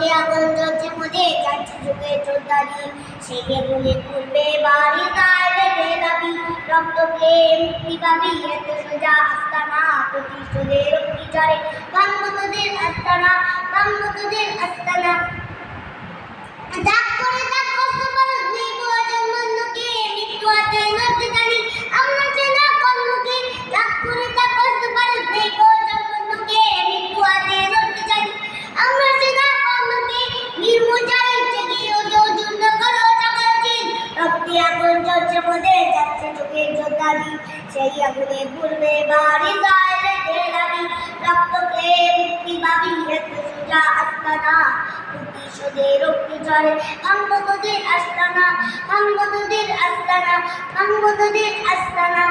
রক্তে আগুন জ্বলছে মোদের যাচ্ছে যুগে চোদ্দারি। সেগে বলে করবে বাড়ি গায়ে বেদাবি রক্ত রক্তকে মুক্তি পাবি এত সোজা আস্তানা। প্রতিশোধের বিচারে ভাঙ্গ তোদের আস্তানা ভাঙ্গ তোদের আস্তানা। সেই আগুনে পূর্বে বাড়ি যায় দাবি রক্তকে মুক্তি পাবি এত সোজা আস্তানা প্রতিশোধের রক্তি ঝরে ভাঙ্গ তোদের আস্তানা ভাঙ্গ তোদের আস্তানা আস্তানা